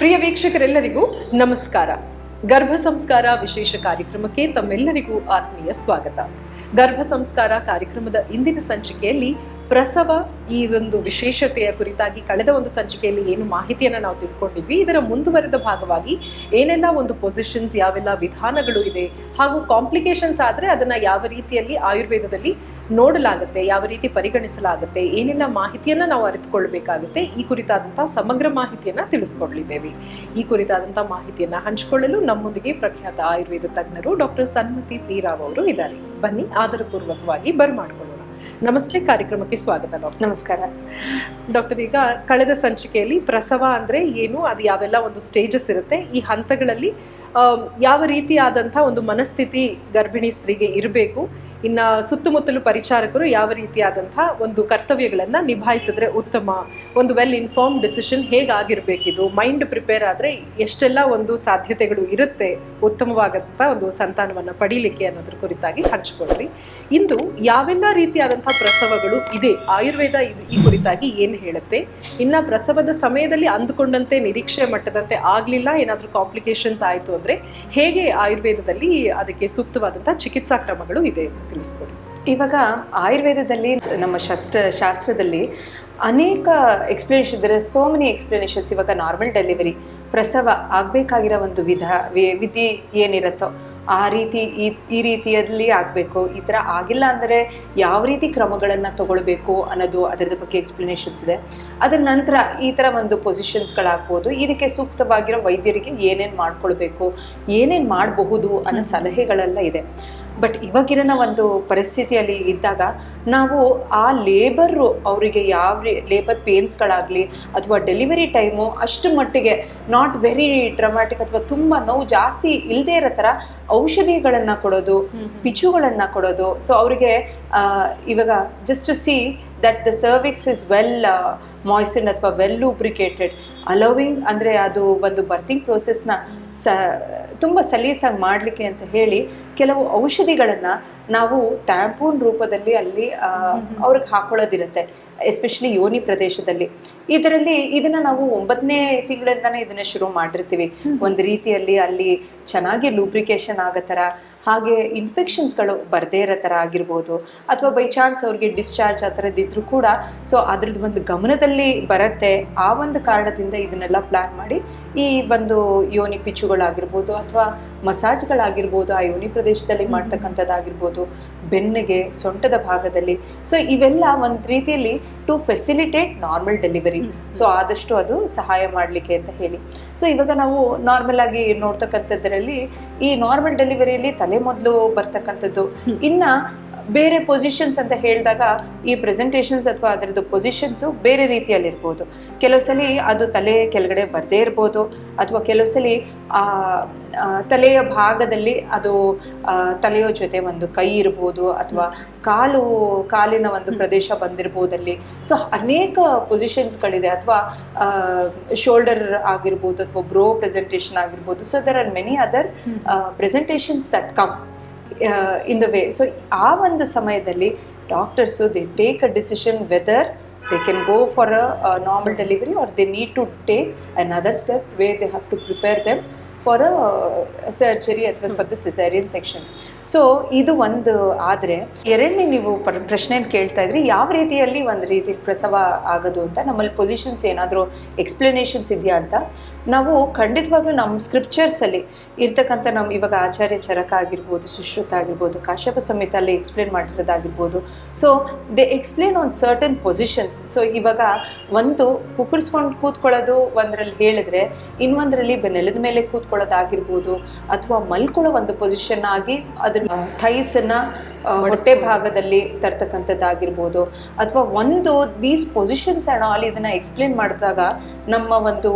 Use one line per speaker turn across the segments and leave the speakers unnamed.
ಪ್ರಿಯ ವೀಕ್ಷಕರೆಲ್ಲರಿಗೂ ನಮಸ್ಕಾರ. ಗರ್ಭ ಸಂಸ್ಕಾರ ವಿಶೇಷ ಕಾರ್ಯಕ್ರಮಕ್ಕೆ ತಮ್ಮೆಲ್ಲರಿಗೂ ಆತ್ಮೀಯ ಸ್ವಾಗತ. ಗರ್ಭ ಸಂಸ್ಕಾರ ಕಾರ್ಯಕ್ರಮದ ಇಂದಿನ ಸಂಚಿಕೆಯಲ್ಲಿ ಪ್ರಸವ ಈ ಒಂದು ವಿಶೇಷತೆಯ ಕುರಿತಾಗಿ ಕಳೆದ ಒಂದು ಸಂಚಿಕೆಯಲ್ಲಿ ಏನು ಮಾಹಿತಿಯನ್ನು ನಾವು ತಿಳ್ಕೊಂಡಿದ್ವಿ. ಇದರ ಮುಂದುವರೆದ ಭಾಗವಾಗಿ ಏನೆಲ್ಲ ಒಂದು ಪೊಸಿಷನ್ಸ್ ಯಾವೆಲ್ಲ ವಿಧಾನಗಳು ಇದೆ ಹಾಗೂ ಕಾಂಪ್ಲಿಕೇಶನ್ಸ್ ಆದರೆ ಅದನ್ನು ಯಾವ ರೀತಿಯಲ್ಲಿ ಆಯುರ್ವೇದದಲ್ಲಿ ನೋಡಲಾಗುತ್ತೆ ಯಾವ ರೀತಿ ಪರಿಗಣಿಸಲಾಗುತ್ತೆ ಏನೆಲ್ಲ ಮಾಹಿತಿಯನ್ನು ನಾವು ಅರಿತುಕೊಳ್ಬೇಕಾಗುತ್ತೆ ಈ ಕುರಿತಾದಂಥ ಸಮಗ್ರ ಮಾಹಿತಿಯನ್ನು ತಿಳಿಸ್ಕೊಡ್ಲಿದ್ದೇವೆ. ಈ ಕುರಿತಾದಂಥ ಮಾಹಿತಿಯನ್ನು ಹಂಚಿಕೊಳ್ಳಲು ನಮ್ಮೊಂದಿಗೆ ಪ್ರಖ್ಯಾತ ಆಯುರ್ವೇದ ತಜ್ಞರು ಡಾಕ್ಟರ್ ಸನ್ಮತಿ ಪಿ ರಾವ್ ಅವರು ಇದ್ದಾರೆ. ಬನ್ನಿ ಆದರಪೂರ್ವಕವಾಗಿ ಬರಮಾಡಿಕೊಳ್ಳೋಣ ನಮಸ್ತೆ ಕಾರ್ಯಕ್ರಮಕ್ಕೆ ಸ್ವಾಗತ ಡಾಕ್ಟರ್.
ನಮಸ್ಕಾರ.
ಡಾಕ್ಟರ್ ಈಗ ಕಳೆದ ಸಂಚಿಕೆಯಲ್ಲಿ ಪ್ರಸವ ಅಂದ್ರೆ ಏನು ಅದು ಯಾವೆಲ್ಲ ಒಂದು ಸ್ಟೇಜಸ್ ಇರುತ್ತೆ ಈ ಹಂತಗಳಲ್ಲಿ ಯಾವ ರೀತಿಯಾದಂಥ ಒಂದು ಮನಸ್ಥಿತಿ ಗರ್ಭಿಣಿ ಸ್ತ್ರೀಗೆ ಇರಬೇಕು ಇನ್ನು ಸುತ್ತಮುತ್ತಲು ಪರಿಚಾರಕರು ಯಾವ ರೀತಿಯಾದಂಥ ಒಂದು ಕರ್ತವ್ಯಗಳನ್ನು ನಿಭಾಯಿಸಿದ್ರೆ ಉತ್ತಮ? ಒಂದು ವೆಲ್ ಇನ್ಫಾರ್ಮ್ ಡಿಸಿಷನ್ ಹೇಗಾಗಿರಬೇಕಿದು? ಮೈಂಡ್ ಪ್ರಿಪೇರ್ ಆದರೆ ಎಷ್ಟೆಲ್ಲ ಒಂದು ಸಾಧ್ಯತೆಗಳು ಇರುತ್ತೆ ಉತ್ತಮವಾದಂಥ ಒಂದು ಸಂತಾನವನ್ನು ಪಡೀಲಿಕ್ಕೆ ಅನ್ನೋದ್ರ ಕುರಿತಾಗಿ ಹಂಚಿಕೊಳ್ಳ್ರಿ ಇಂದು ಯಾವೆಲ್ಲ ರೀತಿಯಾದಂಥ ಪ್ರಸವಗಳು ಇದೆ? ಆಯುರ್ವೇದ ಇದು ಈ ಕುರಿತಾಗಿ ಏನು ಹೇಳುತ್ತೆ? ಇನ್ನು ಪ್ರಸವದ ಸಮಯದಲ್ಲಿ ಅಂದುಕೊಂಡಂತೆ, ನಿರೀಕ್ಷೆ ಮಟ್ಟದಂತೆ ಆಗಲಿಲ್ಲ, ಏನಾದರೂ ಕಾಂಪ್ಲಿಕೇಶನ್ಸ್ ಆಯಿತು ಅಂದರೆ ಹೇಗೆ ಆಯುರ್ವೇದದಲ್ಲಿ ಅದಕ್ಕೆ ಸೂಕ್ತವಾದಂಥ ಚಿಕಿತ್ಸಾ ಕ್ರಮಗಳು ಇದೆ? ತಿಳಿಸ್ಕೊಡಿ.
ಇವಾಗ ಆಯುರ್ವೇದದಲ್ಲಿ ನಮ್ಮ ಶಸ್ತ್ರ ಶಾಸ್ತ್ರದಲ್ಲಿ ಅನೇಕ ಎಕ್ಸ್ಪ್ಲನೇಷನ್ ಇದ್ದಾರೆ ಸೋ ಮೆನಿ ಎಕ್ಸ್ಪ್ಲನೇಷನ್ಸ್ ಇವಾಗ ನಾರ್ಮಲ್ ಡೆಲಿವರಿ ಪ್ರಸವ ಆಗಬೇಕಾಗಿರೋ ಒಂದು ವಿಧ ವಿಧಿ ಏನಿರುತ್ತೋ ಆ ರೀತಿ ಈ ಈ ರೀತಿಯಲ್ಲಿ ಆಗಬೇಕು. ಈ ಥರ ಆಗಿಲ್ಲ ಅಂದರೆ ಯಾವ ರೀತಿ ಕ್ರಮಗಳನ್ನು ತಗೊಳ್ಬೇಕು ಅನ್ನೋದು ಅದರದ ಬಗ್ಗೆ ಎಕ್ಸ್ಪ್ಲನೇಷನ್ಸ್ ಇದೆ. ಅದರ ನಂತರ ಈ ಥರ ಒಂದು ಪೊಸಿಷನ್ಸ್ಗಳಾಗ್ಬೋದು ಇದಕ್ಕೆ ಸೂಕ್ತವಾಗಿರೋ ವೈದ್ಯರಿಗೆ ಏನೇನು ಮಾಡ್ಕೊಳ್ಬೇಕು ಏನೇನು ಮಾಡಬಹುದು ಅನ್ನೋ ಸಲಹೆಗಳೆಲ್ಲ ಇದೆ. ಬಟ್ ಇವಾಗಿನ ಒಂದು ಪರಿಸ್ಥಿತಿಯಲ್ಲಿ ಇದ್ದಾಗ ನಾವು ಆ ಲೇಬರು ಅವರಿಗೆ ಯಾವ ಲೇಬರ್ ಪೇನ್ಸ್ಗಳಾಗಲಿ ಅಥವಾ ಡೆಲಿವರಿ ಟೈಮು ಅಷ್ಟು ಮಟ್ಟಿಗೆ ನಾಟ್ ವೆರಿ ಡ್ರಮ್ಯಾಟಿಕ್ ಅಥವಾ ತುಂಬ ನೋವು ಜಾಸ್ತಿ ಇಲ್ಲದೇ ಇರೋ ಥರ ಔಷಧಿಗಳನ್ನು ಕೊಡೋದು ಪಿಚುಗಳನ್ನು ಕೊಡೋದು. ಸೊ ಅವರಿಗೆ ಇವಾಗ just see that the cervix is well moisten ಅಥವಾ ವೆಲ್ ಲೂಬ್ರಿಕೇಟೆಡ್ ಅಲೋವಿಂಗ್ ಅಂದರೆ ಅದು ಒಂದು ಬರ್ತಿಂಗ್ ಪ್ರೋಸೆಸ್ನ ಸ ತುಂಬ ಸಲೀಸಾಗಿ ಮಾಡಲಿಕ್ಕೆ ಅಂತ ಹೇಳಿ ಕೆಲವು ಔಷಧಿಗಳನ್ನು ನಾವು ಟ್ಯಾಂಪೂನ್ ರೂಪದಲ್ಲಿ ಅಲ್ಲಿ ಅವ್ರಿಗೆ ಹಾಕೊಳ್ಳೋದಿರುತ್ತೆ. ಎಸ್ಪೆಷಲಿ ಯೋನಿ ಪ್ರದೇಶದಲ್ಲಿ. ಇದರಲ್ಲಿ ಇದನ್ನ ನಾವು ಒಂಬತ್ತನೇ ತಿಂಗಳಿಂದಾನೇ ಇದನ್ನ ಶುರು ಮಾಡಿರ್ತೀವಿ. ಒಂದು ರೀತಿಯಲ್ಲಿ ಅಲ್ಲಿ ಚೆನ್ನಾಗಿ ಲೂಬ್ರಿಕೇಶನ್ ಆಗೋ ಥರ ಹಾಗೆ ಇನ್ಫೆಕ್ಷನ್ಸ್ಗಳು ಬರದೇ ಇರೋ ಥರ ಆಗಿರ್ಬೋದು ಅಥವಾ ಬೈ ಚಾನ್ಸ್ ಅವ್ರಿಗೆ ಡಿಸ್ಚಾರ್ಜ್ ಆ ಥರದ್ದಿದ್ರು ಕೂಡ ಸೊ ಅದ್ರದ್ದು ಒಂದು ಗಮನದಲ್ಲಿ ಬರುತ್ತೆ ಆ ಒಂದು ಕಾರಣದಿಂದ ಇದನ್ನೆಲ್ಲ ಪ್ಲ್ಯಾನ್ ಮಾಡಿ ಈ ಒಂದು ಯೋನಿ ಪಿಚ್ಚುಗಳಾಗಿರ್ಬೋದು ಅಥವಾ ಮಸಾಜ್ಗಳಾಗಿರ್ಬೋದು ಆ ಯೋನಿ ಪ್ರದೇಶದಲ್ಲಿ ಮಾಡ್ತಕ್ಕಂಥದ್ದಾಗಿರ್ಬೋದು. ಬೆನ್ನಿಗೆ ಸೊಂಟದ ಭಾಗದಲ್ಲಿ. ಸೊ ಇವೆಲ್ಲ ಒಂದು ರೀತಿಯಲ್ಲಿ to facilitate normal delivery so ಆದಷ್ಟು ಅದು ಸಹಾಯ ಮಾಡಲಿಕ್ಕೆ ಅಂತ ಹೇಳಿ. ಸೊ ಇವಾಗ ನಾವು ನಾರ್ಮಲ್ ಆಗಿ ನೋಡ್ತಕ್ಕಂಥದ್ರಲ್ಲಿ ಈ ನಾರ್ಮಲ್ ಡೆಲಿವರಿಯಲ್ಲಿ ತಲೆ ಮೊದಲು ಬರ್ತಕ್ಕಂಥದ್ದು. ಇನ್ನ ಬೇರೆ ಪೊಸಿಷನ್ಸ್ ಅಂತ ಹೇಳಿದಾಗ ಈ ಪ್ರೆಸೆಂಟೇಷನ್ಸ್ ಅಥವಾ ಅದರದ್ದು ಪೊಸಿಷನ್ಸು ಬೇರೆ ರೀತಿಯಲ್ಲಿರ್ಬೋದು. ಕೆಲವು ಸಲ ಅದು ತಲೆ ಕೆಳಗಡೆ ಬರದೇ ಇರ್ಬೋದು ಅಥವಾ ಕೆಲವು ಸಲ ತಲೆಯ ಭಾಗದಲ್ಲಿ ಅದು ತಲೆಯ ಜೊತೆ ಒಂದು ಕೈ ಇರ್ಬೋದು ಅಥವಾ ಕಾಲು ಕಾಲಿನ ಒಂದು ಪ್ರದೇಶ ಬಂದಿರ್ಬೋದಲ್ಲಿ. ಸೊ ಅನೇಕ ಪೊಸಿಷನ್ಸ್ಗಳಿದೆ ಅಥವಾ ಶೋಲ್ಡರ್ ಆಗಿರ್ಬೋದು ಅಥವಾ ಬ್ರೋ ಪ್ರೆಸೆಂಟೇಷನ್ ಆಗಿರ್ಬೋದು. So there are many other presentations that come in the way so ಆ ಒಂದು ಸಮಯದಲ್ಲಿ doctors they take a decision whether they can go for a normal delivery or they need to take another step way they have to prepare them for a surgery ಅಥವಾ for the caesarean section So ಇದು ಒಂದು ಆದರೆ, ಎರಡನೇ ನೀವು ಪ್ರಶ್ನೆ ಕೇಳ್ತಾ ಇದ್ರಿ, ಯಾವ ರೀತಿಯಲ್ಲಿ ಒಂದು ರೀತಿ ಪ್ರಸವ ಆಗೋದು ಅಂತ, ನಮ್ಮಲ್ಲಿ ಪೊಸಿಷನ್ಸ್ ಏನಾದರೂ ಎಕ್ಸ್ಪ್ಲನೇಷನ್ಸ್ ಇದೆಯಾ ಅಂತ? ನಾವು ಖಂಡಿತವಾಗ್ಲೂ ನಮ್ಮ ಸ್ಕ್ರಿಪ್ಚರ್ಸಲ್ಲಿ ಇರ್ತಕ್ಕಂಥ ನಮ್ಮ ಇವಾಗ ಆಚಾರ್ಯ ಚರಕ ಆಗಿರ್ಬೋದು, ಸುಶ್ರುತ ಆಗಿರ್ಬೋದು, ಕಾಶ್ಯಪ ಅಲ್ಲಿ explain ಮಾಡಿರೋದಾಗಿರ್ಬೋದು. So they explain on certain positions so ಇವಾಗ ಒಂದು ಕುಕ್ಕರ್ಸ್ಕೊಂಡು ಕೂತ್ಕೊಳ್ಳೋದು ಒಂದರಲ್ಲಿ ಹೇಳಿದ್ರೆ, ಇನ್ನೊಂದರಲ್ಲಿ ನೆಲದ ಮೇಲೆ ಕೂತ್ಕೊಳ್ಳೋದಾಗಿರ್ಬೋದು, ಅಥವಾ ಮಲ್ಕೊಳ್ಳೋ ಒಂದು ಪೊಸಿಷನ್ ಆಗಿ ಅದನ್ನ ಥೈಸನ್ನ ಹೊಟ್ಟೆ ಭಾಗದಲ್ಲಿ ತರ್ತಕ್ಕಂಥದ್ದಾಗಿರ್ಬೋದು. ಅಥವಾ ಒಂದು ದೀಸ್ ಪೊಸಿಷನ್ಸ್ ಆ್ಯಂಡ್ ಆಲ್ ಇದನ್ನು ಎಕ್ಸ್ಪ್ಲೇನ್ ಮಾಡಿದಾಗ ನಮ್ಮ ಒಂದು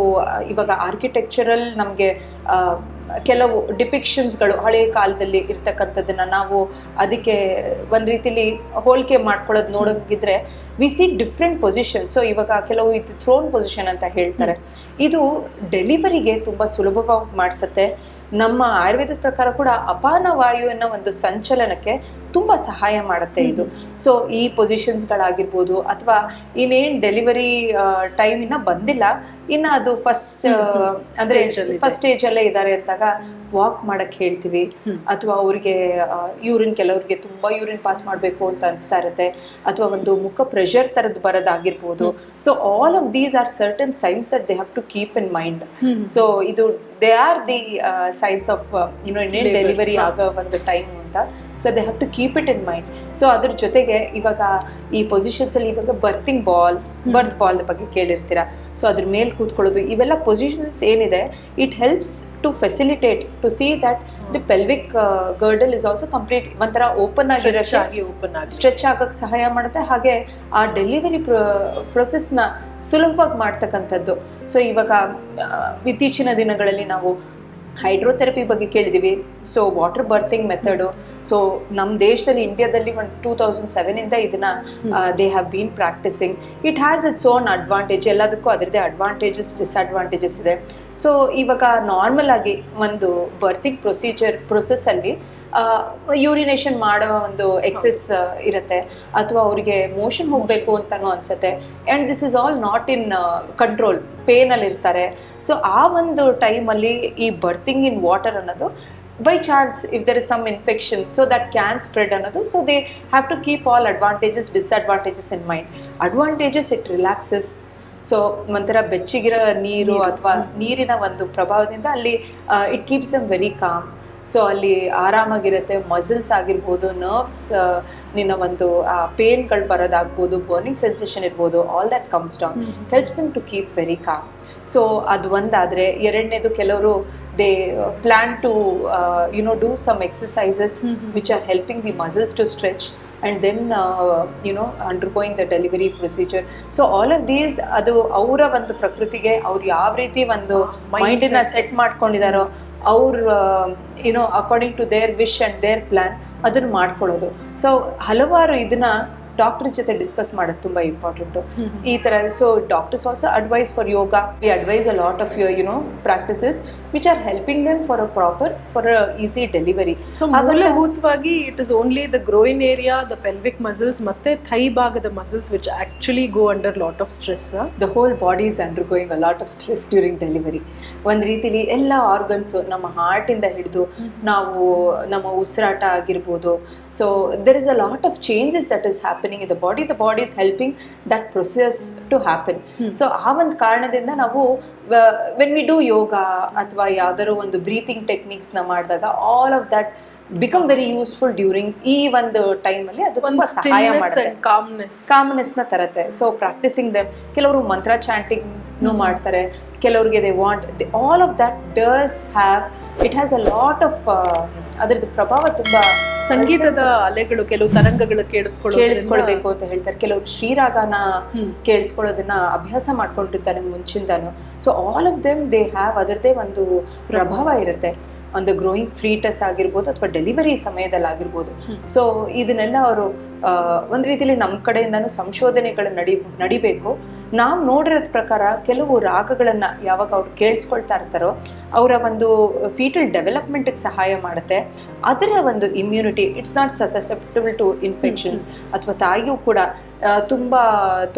ಇವಾಗ ಆರ್ಕಿಟೆಕ್ಚರಲ್ ನಮಗೆ ಕೆಲವು ಡಿಪಿಕ್ಷನ್ಸ್ಗಳು ಹಳೆಯ ಕಾಲದಲ್ಲಿ ಇರ್ತಕ್ಕಂಥದ್ದನ್ನು ನಾವು ಅದಕ್ಕೆ ಒಂದು ರೀತಿಲಿ ಹೋಲಿಕೆ ಮಾಡ್ಕೊಳ್ಳೋದು ನೋಡೋಂಗಿದ್ರೆ we see different position so ಇವಾಗ ಕೆಲವು ಇದು ಥ್ರೋನ್ ಪೊಸಿಷನ್ ಅಂತ ಹೇಳ್ತಾರೆ. ಇದು ಡೆಲಿವರಿಗೆ ತುಂಬ ಸುಲಭವಾಗಿ ಮಾಡಿಸುತ್ತೆ. ನಮ್ಮ ಆಯುರ್ವೇದದ ಪ್ರಕಾರ ಕೂಡ ಅಪಾನ ವಾಯುವಿನ ಒಂದು ಸಂಚಲನಕ್ಕೆ ತುಂಬ ಸಹಾಯ ಮಾಡುತ್ತೆ ಇದು. ಸೊ ಈ ಪೊಸಿಷನ್ಸ್ಗಳಾಗಿರ್ಬೋದು ಅಥವಾ ಇನ್ನೇನು ಡೆಲಿವರಿ ಟೈಮಿನ ಬಂದಿಲ್ಲ. ಇನ್ನು ಅದು ಫಸ್ಟ್ ಅಂದ್ರೆ. ಫಸ್ಟ್ ಸ್ಟೇಜ್ ಅಲ್ಲೇ ಇದ್ದಾರೆ ಅಂದಾಗ ವಾಕ್ ಮಾಡಕ್ ಹೇಳ್ತೀವಿ. ಅಥವಾ ಅವ್ರಿಗೆ ಯೂರಿನ್ ಕೆಲವ್ರಿಗೆ ತುಂಬಾ ಯೂರಿನ್ ಪಾಸ್ ಮಾಡಬೇಕು ಅಂತ ಅನಿಸ್ತಾ ಇರುತ್ತೆ. ಅಥವಾ ಒಂದು ಮುಖ ಪ್ರೆಷರ್ ತರದ್ ಬರೋದಾಗಿರ್ಬೋದು. So all of these are certain signs that they have to keep in mind so ಇದು they are the signs of you know
Labor.
Delivery ಆಗೋ ಒಂದು ಟೈಮ್ ಅಂತ. So they have to keep it in mind so ಅದ್ರ ಜೊತೆಗೆ ಇವಾಗ ಈ positions ಅಲ್ಲಿ ಇವಾಗ ಬರ್ತಿಂಗ್ ಬಾಲ್ ಬರ್ತ್ ಬಾಲ್ ಬಗ್ಗೆ ಕೇಳಿರ್ತೀರಾ? ಸೊ ಅದ್ರ ಮೇಲೆ ಕೂತ್ಕೊಳ್ಳೋದು ಇವೆಲ್ಲ ಪೊಸಿಷನ್ಸ್ ಏನಿದೆ it helps to facilitate to see that the pelvic girdle is also complete ಒಂಥರ ಓಪನ್
ಆಗಿ ಓಪನ್ ಆಗಿ
ಸ್ಟ್ರೆಚ್ ಆಗಕ್ಕೆ ಸಹಾಯ ಮಾಡುತ್ತೆ. ಹಾಗೆ ಆ ಡೆಲಿವರಿ ಪ್ರೊಸೆಸ್ನ ಸುಲಭವಾಗಿ ಮಾಡ್ತಕ್ಕಂಥದ್ದು. ಸೊ ಇವಾಗ ಇತ್ತೀಚಿನ ದಿನಗಳಲ್ಲಿ ನಾವು ಹೈಡ್ರೋಥೆರಪಿ ಬಗ್ಗೆ ಕೇಳಿದ್ದೀವಿ so water birthing method so ನಮ್ಮ ದೇಶದಲ್ಲಿ ಇಂಡಿಯಾದಲ್ಲಿ ಒಂದು ಟೂ ತೌಸಂಡ್ ಸೆವೆನಿಂದ ಇದನ್ನ they have been practicing it has its own advantage ಎಲ್ಲದಕ್ಕೂ ಅದರದ್ದೇ ಅಡ್ವಾಂಟೇಜಸ್ ಡಿಸ್ಅಡ್ವಾಂಟೇಜಸ್ ಇದೆ. ಸೊ ಇವಾಗ ನಾರ್ಮಲ್ ಆಗಿ ಒಂದು ಬರ್ತಿಂಗ್ ಪ್ರೊಸೀಜರ್ ಪ್ರೊಸೆಸ್ಸಲ್ಲಿ ಯೂರಿನೇಷನ್ ಮಾಡೋ ಒಂದು ಎಕ್ಸೆಸ್ ಇರುತ್ತೆ. ಅಥವಾ ಅವರಿಗೆ ಮೋಷನ್ ಹೋಗಬೇಕು ಅಂತಲೂ ಅನಿಸುತ್ತೆ. And this is all not in control ಪೇನಲ್ಲಿ ಇರ್ತಾರೆ. ಸೊ ಆ ಒಂದು ಟೈಮಲ್ಲಿ ಈ ಬರ್ತಿಂಗ್ ಇನ್ ವಾಟರ್ ಅನ್ನೋದು by chance if there is some infection so that can spread ಅನ್ನೋದು. So they have to keep all advantages disadvantages in mind advantages it relaxes so ಒಂಥರ ಬೆಚ್ಚಿಗಿರೋ ನೀರು ಅಥವಾ ನೀರಿನ ಒಂದು ಪ್ರಭಾವದಿಂದ ಅಲ್ಲಿ it keeps M very calm so ಅಲ್ಲಿ ಆರಾಮಾಗಿರುತ್ತೆ ಮಸಲ್ಸ್ ಆಗಿರ್ಬೋದು ನರ್ವ್ಸ್ ನಿನ್ನ ಒಂದು ಪೇನ್ಗಳು ಬರೋದಾಗ್ಬೋದು ಬರ್ನಿಂಗ್ ಸೆನ್ಸೇಷನ್ ಇರ್ಬೋದು all that comes down helps them to keep very calm so ಅದು ಒಂದಾದರೆ ಎರಡನೇದು ಕೆಲವರು they plan to you you know do some exercises which are helping the muscles to stretch and then you know undergoing the delivery procedure so all of these ಅದು ಅವರ ಒಂದು ಪ್ರಕೃತಿಗೆ ಅವ್ರು ಯಾವ ರೀತಿ ಒಂದು ಮೈಂಡನ್ನ ಸೆಟ್ ಮಾಡ್ಕೊಂಡಿದಾರೋ ಅವ್ರ ಏನೋ according to their wish and their plan ಅದನ್ನು ಮಾಡ್ಕೊಳ್ಳೋದು. ಸೊ ಹಲವಾರು ಇದನ್ನ ಡಾಕ್ಟರ್ ಜೊತೆ ಡಿಸ್ಕಸ್ ಮಾಡೋದು ತುಂಬಾ ಇಂಪಾರ್ಟೆಂಟ್ ಈ ತರ so doctors also advise for yoga we advise a lot of your you know practices which are helping them for a proper for a easy
delivery so ಮೂಲಭೂತವಾಗಿ it is only the groin area the pelvic muscles ಮತ್ತೆ thigh ಭಾಗದ muscles which actually go under lot of
stress the whole body is undergoing a lot of stress during delivery ಒಂದು ರೀತಿಲಿ ಎಲ್ಲ organs ನಮ್ಮ ಹಾರ್ಟಿಂದ ಹಿಡಿದು ನಾವು ನಮ್ಮ ಉಸಿರಾಟ ಆಗಿರ್ಬೋದು. So there is a lot of changes that is happening in the body the body is helping that process to happen so ಆ ಒಂದು ಕಾರಣದಿಂದ ನಾವು ವೆನ್ ವಿ ಡೂ ಯೋಗ ಅಥವಾ ಯಾವ್ದಾದ್ರು ಒಂದು ಬ್ರೀತಿಂಗ್ ಟೆಕ್ನಿಕ್ಸ್ನ ಮಾಡಿದಾಗ all of that become very useful during ಈ ಒಂದು ಟೈಮಲ್ಲಿ ಅದು ತುಂಬ ಸಹಾಯ ಮಾಡುತ್ತೆ.
ಕಾಮ್ನೆಸ್
ಕಾಮ್ನೆಸ್ನ ತರತ್ತೆ. ಸೊ ಪ್ರಾಕ್ಟೀಸಿಂಗ್ ದೆಮ್ ಕೆಲವರು ಮಂತ್ರ ಚಾಂಟಿಂಗ್ನು ಮಾಡ್ತಾರೆ. ಕೆಲವರಿಗೆ they want all of that does have it has a lot of ಅದರದ್ದು ಪ್ರಭಾವ ತುಂಬ
ಸಂಗೀತದ ಅಲೆಗಳು ಕೆಲವು ತರಂಗಗಳು ಕೇಳಿಸ್ಕೊಳ್ಳೋದ್ರಿಂದ
ಕೇಳಿಸ್ಕೊಳ್ಬೇಕು ಅಂತ ಹೇಳ್ತಾರೆ. ಕೆಲವರು ಶ್ರೀರಾಗನ ಕೇಳಿಸ್ಕೊಳ್ಳೋದನ್ನ ಅಭ್ಯಾಸ ಮಾಡ್ಕೊಂಡಿರ್ತಾರೆ ಮುಂಚಿಂದಾನು. So all of them they have ಅದರದೇ ಒಂದು ಪ್ರಭಾವ ಇರುತ್ತೆ. ಒಂದು ಗ್ರೋಯಿಂಗ್ ಫ್ರೀಟಸ್ ಆಗಿರ್ಬೋದು ಅಥವಾ ಡೆಲಿವರಿ ಸಮಯದಲ್ಲಿ ಆಗಿರ್ಬೋದು. ಸೊ ಇದನ್ನೆಲ್ಲ ಅವರು ಒಂದು ರೀತಿಯಲ್ಲಿ ನಮ್ಮ ಕಡೆಯಿಂದನೂ ಸಂಶೋಧನೆಗಳು ನಡಿ ನಡಿಬೇಕು. ನಾವು ನೋಡಿರೋದ್ ಪ್ರಕಾರ ಕೆಲವು ರಾಗಗಳನ್ನು ಯಾವಾಗ ಅವ್ರು ಕೇಳಿಸ್ಕೊಳ್ತಾ ಇರ್ತಾರೋ ಅವರ ಒಂದು ಫೀಟಲ್ ಡೆವಲಪ್ಮೆಂಟ್ಗೆ ಸಹಾಯ ಮಾಡುತ್ತೆ. ಅದರ ಒಂದು immunity it's not susceptible to infections ಅಥವಾ ತಾಯಿಯೂ ಕೂಡ ತುಂಬ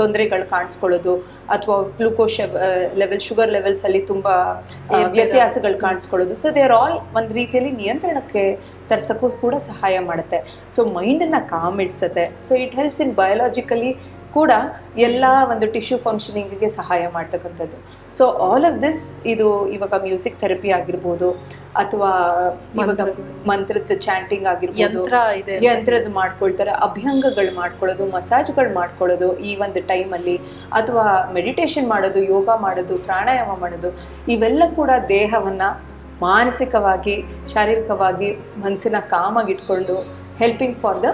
ತೊಂದರೆಗಳು ಕಾಣಿಸ್ಕೊಳ್ಳೋದು. ಅಥವಾ ಗ್ಲೂಕೋಸ್ ಲೆವೆಲ್ ಶುಗರ್ ಲೆವೆಲ್ಸ್ ಅಲ್ಲಿ ತುಂಬಾ ವ್ಯತ್ಯಾಸಗಳು ಕಾಣಿಸ್ಕೊಳ್ಳೋದು. ಸೊ ದೇ ಆರ್ ಆಲ್ ಒಂದು ರೀತಿಯಲ್ಲಿ ನಿಯಂತ್ರಣಕ್ಕೆ ತರ್ಸಕ್ಕೂ ಕೂಡ ಸಹಾಯ ಮಾಡುತ್ತೆ. ಸೊ ಮೈಂಡನ್ನು calm ಇಡ್ಸತ್ತೆ so it helps in biologically ಕೂಡ ಎಲ್ಲ ಒಂದು ಟಿಶ್ಯೂ ಫಂಕ್ಷನಿಂಗಿಗೆ ಸಹಾಯ ಮಾಡ್ತಕ್ಕಂಥದ್ದು. ಸೊ ಆಲ್ ಆಫ್ ದಿಸ್ ಇದು ಇವಾಗ ಮ್ಯೂಸಿಕ್ ಥೆರಪಿ ಆಗಿರ್ಬೋದು ಅಥವಾ ಇವಾಗ ಮಂತ್ರದ ಚಾಂಟಿಂಗ್ ಆಗಿರ್ಬೋದು ಯಂತ್ರದ ಮಾಡ್ಕೊಳ್ತಾರೆ ಅಭ್ಯಂಗಗಳು ಮಾಡ್ಕೊಳ್ಳೋದು ಮಸಾಜ್ಗಳು ಮಾಡ್ಕೊಳ್ಳೋದು ಈ ಒಂದು ಟೈಮಲ್ಲಿ ಅಥವಾ ಮೆಡಿಟೇಷನ್ ಮಾಡೋದು ಯೋಗ ಮಾಡೋದು ಪ್ರಾಣಾಯಾಮ ಮಾಡೋದು ಇವೆಲ್ಲ ಕೂಡ ದೇಹವನ್ನು ಮಾನಸಿಕವಾಗಿ ಶಾರೀರಿಕವಾಗಿ ಮನಸ್ಸಿನ ಕಾಮಾಗಿಟ್ಕೊಂಡು helping for the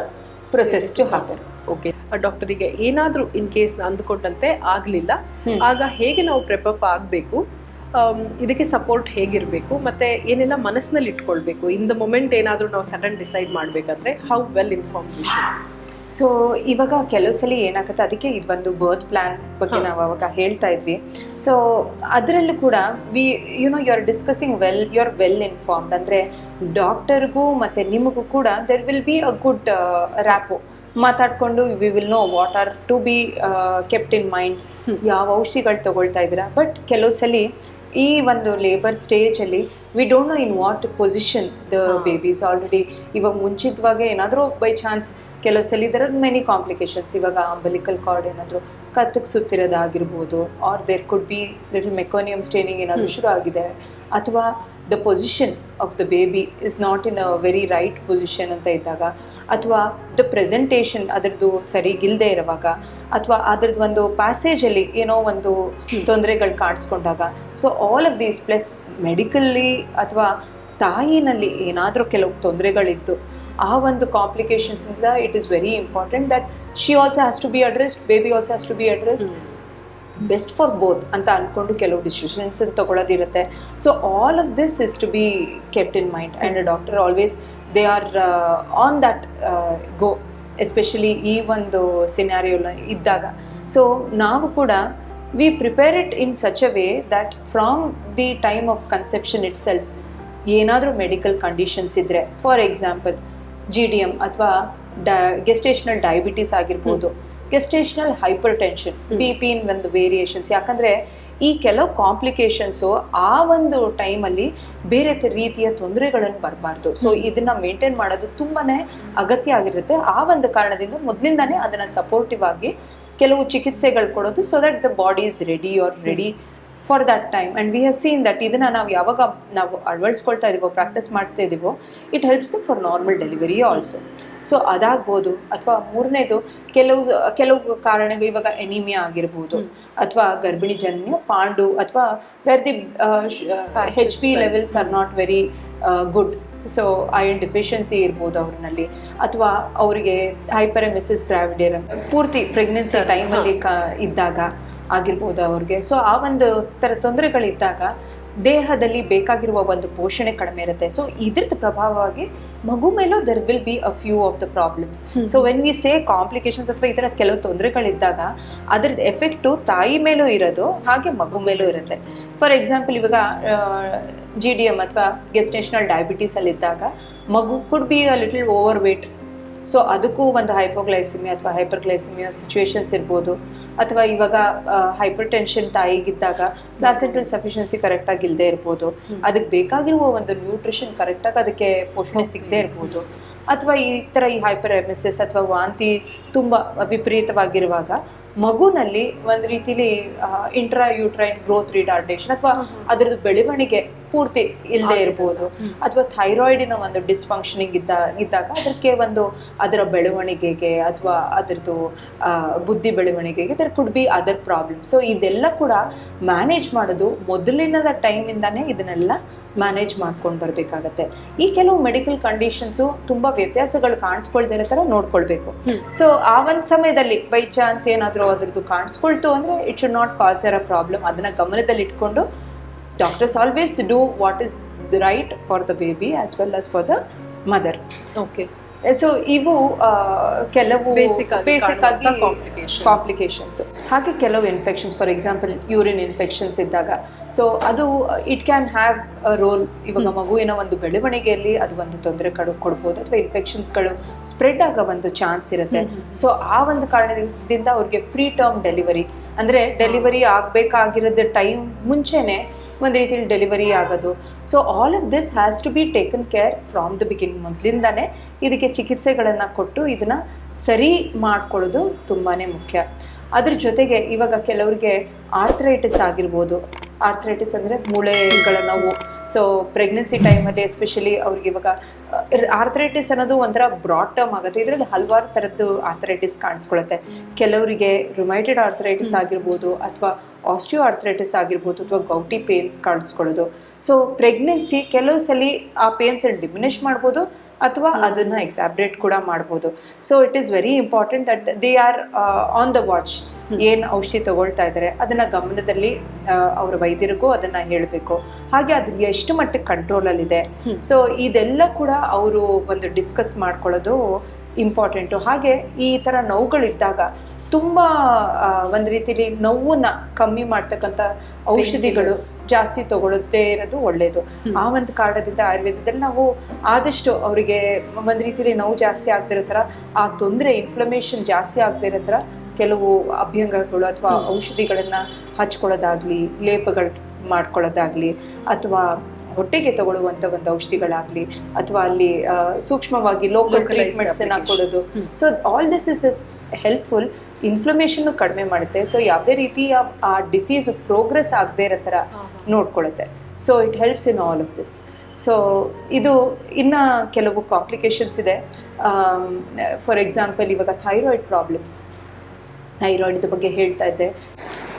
process to happen
okay ಡಾಕ್ಟರಿಗೆ ಏನಾದರೂ ಇನ್ ಕೇಸ್ ಅಂದುಕೊಂಡಂತೆ ಆಗಲಿಲ್ಲ. ಆಗ ಹೇಗೆ ನಾವು ಪ್ರೆಪಪ್ ಆಗಬೇಕು? ಇದಕ್ಕೆ ಸಪೋರ್ಟ್ ಹೇಗಿರಬೇಕು? ಮತ್ತೆ ಏನೆಲ್ಲ ಮನಸ್ಸಿನಲ್ಲಿ ಇಟ್ಕೊಳ್ಬೇಕು? ಇನ್ ದ ಮೊಮೆಂಟ್ ಏನಾದರೂ ನಾವು ಸಡನ್ ಡಿಸೈಡ್ ಮಾಡಬೇಕಂದ್ರೆ ಹೌ ವೆಲ್ ಇನ್ಫಾರ್ಮ್
ಸೊ ಇವಾಗ ಕೆಲವು ಸಲ ಏನಾಗುತ್ತೆ? ಅದಕ್ಕೆ ಇದು ಬಂದು ಬರ್ತ್ ಪ್ಲಾನ್ ಬಗ್ಗೆ ನಾವು ಅವಾಗ ಹೇಳ್ತಾ ಇದ್ವಿ. ಸೊ ಅದರಲ್ಲೂ ಕೂಡ we you know you are discussing well you are well informed ಅಂದರೆ ಡಾಕ್ಟರ್ಗೂ ಮತ್ತು ನಿಮಗೂ ಕೂಡ there will be a good rapport ಮಾತಾಡ್ಕೊಂಡು we will know what are to be kept in mind ಯಾವ ಔಷಧಿಗಳು ತಗೊಳ್ತಾ ಇದ್ದೀರಾ? ಬಟ್ ಕೆಲವು ಸಲ ಈ ಒಂದು ಲೇಬರ್ ಸ್ಟೇಜಲ್ಲಿ we don't know in what position the babies already ಇವಾಗ ಮುಂಚಿತವಾಗಿ ಏನಾದರೂ ಬೈ ಚಾನ್ಸ್ ಕೆಲವು ಸಲ ಇದರ ಮೆನಿ ಕಾಂಪ್ಲಿಕೇಶನ್ಸ್ ಇವಾಗ ಅಂಬಲಿಕಲ್ ಕಾರ್ಡ್ ಏನಾದರೂ ಕತ್ತಕ್ಕೆ ಸುತ್ತಿರೋದಾಗಿರ್ಬೋದು or there could be little meconium staining ಏನಾದರೂ ಶುರು ಆಗಿದೆ ಅಥವಾ the position of the baby is not in a very right position ಅಂತ ಇದ್ದಾಗ, ಅಥವಾ ದ ಪ್ರೆಸೆಂಟೇಷನ್ ಅದರದ್ದು ಸರಿಗಿಲ್ಲದೆ ಇರುವಾಗ, ಅಥವಾ ಅದರದ್ದು ಒಂದು ಪ್ಯಾಸೇಜಲ್ಲಿ ಏನೋ ಒಂದು ತೊಂದರೆಗಳು ಕಾಣಿಸ್ಕೊಂಡಾಗ so all of these plus medically ಅಥವಾ ತಾಯಿನಲ್ಲಿ ಏನಾದರೂ ಕೆಲವು ತೊಂದರೆಗಳಿತ್ತು ಆ ಒಂದು ಕಾಂಪ್ಲಿಕೇಶನ್ಸಿಂದ it is very important that she also has to be addressed baby also has to be addressed best for both ಅಂತ ಅಂದ್ಕೊಂಡು ಕೆಲವು decisions ತಗೊಳ್ಳೋದಿರುತ್ತೆ so all of this is to be kept in mind and doctor always they are on that go especially ಈ ಒಂದು ಸಿನಾರಿಯೋಲ ಇದ್ದಾಗ. So ನಾವು ಕೂಡ we prepare it in such a way that from the time of conception itself ಏನಾದರೂ medical conditions ಇದ್ದರೆ for example G D M ಅಥವಾ the gestational diabetes ಆಗಿರ್ಬೋದು ಗೆಸ್ಟೇಷನಲ್ ಹೈಪರ್ ಟೆನ್ಷನ್ ಬಿ ಪಿನ್ ಒಂದು ವೇರಿಯೇಷನ್ಸ್ ಯಾಕಂದರೆ ಈ ಕೆಲವು ಕಾಂಪ್ಲಿಕೇಶನ್ಸು ಆ ಒಂದು ಟೈಮಲ್ಲಿ ಬೇರೆ ರೀತಿಯ ತೊಂದರೆಗಳನ್ನು ಬರಬಾರ್ದು. ಸೊ ಇದನ್ನ ಮೇಂಟೈನ್ ಮಾಡೋದು ತುಂಬಾ ಅಗತ್ಯ ಆಗಿರುತ್ತೆ. ಆ ಒಂದು ಕಾರಣದಿಂದ ಮೊದಲಿಂದಾನೇ ಅದನ್ನು ಸಪೋರ್ಟಿವ್ ಆಗಿ ಕೆಲವು ಚಿಕಿತ್ಸೆಗಳು ಕೊಡೋದು so that the body is ready are ready for that time and we have seen that ಇದನ್ನು ನಾವು ಯಾವಾಗ ನಾವು ಅಳವಡಿಸ್ಕೊಳ್ತಾ ಇದೀವೋ ಪ್ರಾಕ್ಟೀಸ್ ಮಾಡ್ತಾ ಇದೀವೋ it helps the for normal delivery also so ಅದಾಗ್ಬೋದು ಅಥವಾ ಮೂರನೇದು ಕೆಲವು ಕೆಲವು ಕಾರಣಗಳು ಇವಾಗ ಎನಿಮಿಯಾ ಆಗಿರ್ಬೋದು ಅಥವಾ ಗರ್ಭಿಣಿ ಜನ್ಯ ಪಾಂಡು ಅಥವಾ where the H P levels are not very good so iron deficiency ಇರ್ಬೋದು ಅವ್ರನ್ನಲ್ಲಿ ಅಥವಾ ಅವರಿಗೆ ಹೈಪರ್ ಮಿಸ್ಸಿಸ್ ಗ್ರಾವಿಡಿಯರ್ ಪೂರ್ತಿ ಪ್ರೆಗ್ನೆನ್ಸಿ ಟೈಮಲ್ಲಿ ಕ ಇದ್ದಾಗ ಆಗಿರ್ಬೋದು ಅವ್ರಿಗೆ. ಸೊ ಆ ಒಂದು ಥರ ತೊಂದರೆಗಳಿದ್ದಾಗ ದೇಹದಲ್ಲಿ ಬೇಕಾಗಿರುವ ಒಂದು ಪೋಷಣೆ ಕಡಿಮೆ ಇರುತ್ತೆ. ಸೊ ಇದ್ರದ್ದು ಪ್ರಭಾವವಾಗಿ ಮಗು ಮೇಲೂ there will be a few of the problems so when we say complications ಅಥವಾ ಈ ಥರ ಕೆಲವು ತೊಂದರೆಗಳಿದ್ದಾಗ ಅದ್ರದ್ದು ಎಫೆಕ್ಟು ತಾಯಿ ಮೇಲೂ ಇರೋದು ಹಾಗೆ ಮಗು ಮೇಲೂ ಇರುತ್ತೆ. ಫಾರ್ ಎಕ್ಸಾಂಪಲ್ ಇವಾಗ ಜಿ ಡಿ ಎಂ ಅಥವಾ ಗೆಸ್ಟೇಷನಲ್ ಡಯಾಬಿಟೀಸಲ್ಲಿದ್ದಾಗ ಮಗು could be a little overweight so ಅದಕ್ಕೂ ಒಂದು ಹೈಪೋಗ್ಲೈಸಿಮಿಯಾ ಅಥವಾ ಹೈಪರ್ಗ್ಲೈಸಿಮಿಯಾ ಸಿಚುವೇಶನ್ಸ್ ಇರ್ಬೋದು. ಅಥವಾ ಇವಾಗ ಹೈಪರ್ ಟೆನ್ಷನ್ ತಾಯಿಗಿದ್ದಾಗ ಪ್ಲಾಸೆಂಟಲ್ ಸಫಿಷಿಯನ್ಸಿ ಕರೆಕ್ಟಾಗಿ ಇಲ್ಲದೆ ಇರ್ಬೋದು. ಅದಕ್ಕೆ ಬೇಕಾಗಿರುವ ಒಂದು ನ್ಯೂಟ್ರಿಷನ್ ಕರೆಕ್ಟಾಗಿ ಅದಕ್ಕೆ ಪೋಷಣೆ ಸಿಗದೆ ಇರ್ಬೋದು. ಅಥವಾ ಈ ಥರ ಈ ಹೈಪರ್ ಎಮಿಸಿಸ್ ಅಥವಾ ವಾಂತಿ ತುಂಬ ವಿಪರೀತವಾಗಿರುವಾಗ ಮಗುನಲ್ಲಿ ಒಂದು ರೀತಿಲಿ ಇಂಟ್ರಾ ಯೂಟ್ರೈನ್ ಗ್ರೋತ್ ರಿಟಾರ್ಡೇಷನ್ ಅಥವಾ ಅದರದ್ದು ಬೆಳವಣಿಗೆ ಪೂರ್ತಿ ಇಲ್ಲದೆ ಇರ್ಬೋದು. ಅಥವಾ ಥೈರಾಯ್ಡಿನ ಒಂದು ಡಿಸ್ಫಂಕ್ಷನಿಂಗ್ ಇದ್ದ ಇದ್ದಾಗ ಅದಕ್ಕೆ ಒಂದು ಅದರ ಬೆಳವಣಿಗೆಗೆ ಅಥವಾ ಅದರದ್ದು ಬುದ್ಧಿ ಬೆಳವಣಿಗೆಗೆ there could be other problem so ಇದೆಲ್ಲ ಕೂಡ ಮ್ಯಾನೇಜ್ ಮಾಡೋದು ಮೊದಲಿನದ ಟೈಮಿಂದಾನೇ ಇದನ್ನೆಲ್ಲ ಮ್ಯಾನೇಜ್ ಮಾಡ್ಕೊಂಡು ಬರಬೇಕಾಗತ್ತೆ. ಈ ಕೆಲವು ಮೆಡಿಕಲ್ ಕಂಡೀಷನ್ಸು ತುಂಬ ವ್ಯತ್ಯಾಸಗಳು ಕಾಣಿಸ್ಕೊಳ್ದೇ ಇರೋ ಥರ ನೋಡ್ಕೊಳ್ಬೇಕು ಸೊ ಆ ಒಂದು ಸಮಯದಲ್ಲಿ ಬೈ ಚಾನ್ಸ್ ಏನಾದರೂ ಅದ್ರದ್ದು ಕಾಣಿಸ್ಕೊಳ್ತು ಅಂದರೆ it should not cause uh a problem ಅದನ್ನು ಗಮನದಲ್ಲಿ ಇಟ್ಕೊಂಡು doctors always do what is right for the baby as well as for the mother
okay
so ಇವು ಆ, ಕೆಲವು ಬೇಸಿಕ್ ಆಗಿ. ಕಾಂಪ್ಲಿಕೇಶನ್ಸ್ ಹಾಗೆ ಕೆಲವು infections for example urine infections ಇದ್ದಾಗ. ಸೊ ಅದು it can have a role ಇವಾಗ ಮಗುವಿನ ಒಂದು ಬೆಳವಣಿಗೆಯಲ್ಲಿ ಅದು ಒಂದು ತೊಂದರೆ ಕಡು ಕೊಡ್ಬೋದು. ಅಥವಾ ಇನ್ಫೆಕ್ಷನ್ಸ್ಗಳು ಸ್ಪ್ರೆಡ್ ಆಗೋ ಒಂದು ಚಾನ್ಸ್ ಇರುತ್ತೆ. ಸೊ ಆ ಒಂದು ಕಾರಣದಿಂದ ಅವ್ರಿಗೆ ಪ್ರೀ ಟರ್ಮ್ ಡೆಲಿವರಿ ಅಂದರೆ ಡೆಲಿವರಿ ಆಗಬೇಕಾಗಿರೋದು ಟೈಮ್ ಮುಂಚೆನೆ ಒಂದು ರೀತಿಯಲ್ಲಿ ಡೆಲಿವರಿ ಆಗೋದು. So all of this has to be taken care from the begin ಮೊದಲಿಂದಾನೇ ಇದಕ್ಕೆ ಚಿಕಿತ್ಸೆಗಳನ್ನು ಕೊಟ್ಟು ಇದನ್ನು ಸರಿ ಮಾಡ್ಕೊಳ್ಳೋದು ತುಂಬಾ ಮುಖ್ಯ. ಅದ್ರ ಜೊತೆಗೆ ಇವಾಗ ಕೆಲವರಿಗೆ ಆರ್ಥರೈಟಿಸ್ ಆಗಿರ್ಬೋದು. ಆರ್ಥರೈಟಿಸ್ ಅಂದರೆ ಮೂಳೆಗಳ ನೋವು. ಸೊ ಪ್ರೆಗ್ನೆನ್ಸಿ ಟೈಮಲ್ಲಿ ಎಸ್ಪೆಷಲಿ ಅವ್ರಿಗೆ ಇವಾಗ ಆರ್ಥರೈಟಿಸ್ ಅನ್ನೋದು ಒಂಥರ ಬ್ರಾಡ್ ಟರ್ಮ್ ಆಗುತ್ತೆ. ಇದರಲ್ಲಿ ಹಲವಾರು ಥರದ್ದು ಆರ್ಥರೈಟಿಸ್ ಕಾಣಿಸ್ಕೊಳ್ಳುತ್ತೆ ಕೆಲವರಿಗೆ ರುಮೈಟೆಡ್ ಆರ್ಥರೈಟಿಸ್ ಆಗಿರ್ಬೋದು ಅಥವಾ ಆಸ್ಟಿಯೋ ಆರ್ಥ್ರೈಟಿಸ್ ಆಗಿರ್ಬೋದು ಅಥವಾ ಗೌಟಿ ಪೇನ್ಸ್ ಕಾಣಿಸ್ಕೊಳ್ಳೋದು. ಸೊ ಪ್ರೆಗ್ನೆನ್ಸಿ ಕೆಲವು ಸಲ ಆ ಪೇನ್ಸನ್ನು ಡಿಮಿನಿಷ್ ಮಾಡ್ಬೋದು ಅಥವಾ ಅದನ್ನು ಎಕ್ಸಾಬ್ರೇಟ್ ಕೂಡ ಮಾಡ್ಬೋದು. So it is very important that they are on the watch ಏನು ಔಷಧಿ ತಗೊಳ್ತಾ ಇದ್ದಾರೆ ಅದನ್ನು ಗಮನದಲ್ಲಿ ಅವರ ವೈದ್ಯರಿಗೂ ಅದನ್ನು ಹೇಳಬೇಕು. ಹಾಗೆ ಅದು ಎಷ್ಟು ಮಟ್ಟಿಗೆ ಕಂಟ್ರೋಲಲ್ಲಿದೆ ಸೊ ಇದೆಲ್ಲ ಕೂಡ ಅವರು ಒಂದು ಡಿಸ್ಕಸ್ ಮಾಡ್ಕೊಳ್ಳೋದು ಇಂಪಾರ್ಟೆಂಟು ಹಾಗೆ ಈ ಥರ ನೋವುಗಳಿದ್ದಾಗ ತುಂಬ ಒಂದು ರೀತಿಲಿ ನೋವನ್ನ ಕಮ್ಮಿ ಮಾಡ್ತಕ್ಕಂತ ಔಷಧಿಗಳು ಜಾಸ್ತಿ ತಗೊಳ್ಳುತ್ತೆ ಇರೋದು ಒಳ್ಳೆಯದು ಆ ಒಂದು ಕಾರಣದಿಂದ ಆಯುರ್ವೇದದಲ್ಲಿ ನಾವು ಆದಷ್ಟು ಅವರಿಗೆ ಒಂದು ರೀತಿಲಿ ನೋವು ಜಾಸ್ತಿ ಆಗದಿರೋ ತರ ಆ ತೊಂದರೆ ಇನ್ಫ್ಲಮೇಷನ್ ಜಾಸ್ತಿ ಆಗದೇ ಇರೋ ಥರ ಕೆಲವು ಅಭ್ಯಂಗಗಳು ಅಥವಾ ಔಷಧಿಗಳನ್ನ ಹಚ್ಕೊಳ್ಳೋದಾಗ್ಲಿ ಲೇಪಗಳು ಮಾಡ್ಕೊಳ್ಳೋದಾಗ್ಲಿ ಅಥವಾ ಹೊಟ್ಟೆಗೆ ತಗೊಳ್ಳುವಂತ ಒಂದು ಔಷಧಿಗಳಾಗ್ಲಿ ಅಥವಾ ಅಲ್ಲಿ ಸೂಕ್ಷ್ಮವಾಗಿ ಲೋಕಲ್
Localized
ಟ್ರೀಟ್ಮೆಂಟ್ಸ್
application.
ಕೊಡೋದು. So all this is is helpful inflammation ಕಡಿಮೆ ಮಾಡುತ್ತೆ. ಸೊ ಯಾವುದೇ ರೀತಿಯ ಆ ಡಿಸೀಸ್ ಪ್ರೋಗ್ರೆಸ್ ಆಗದೆ ಇರೋ ಥರ ನೋಡ್ಕೊಳ್ಳುತ್ತೆ so it helps in all of this so ಇದು ಇನ್ನು ಕೆಲವು ಕಾಂಪ್ಲಿಕೇಶನ್ಸ್ ಇದೆ. ಫಾರ್ ಎಕ್ಸಾಂಪಲ್ ಇವಾಗ ಥೈರಾಯ್ಡ್ ಪ್ರಾಬ್ಲಮ್ಸ್ ಥೈರಾಯ್ಡ್ ಬಗ್ಗೆ ಹೇಳ್ತಾ ಇದ್ದೆ.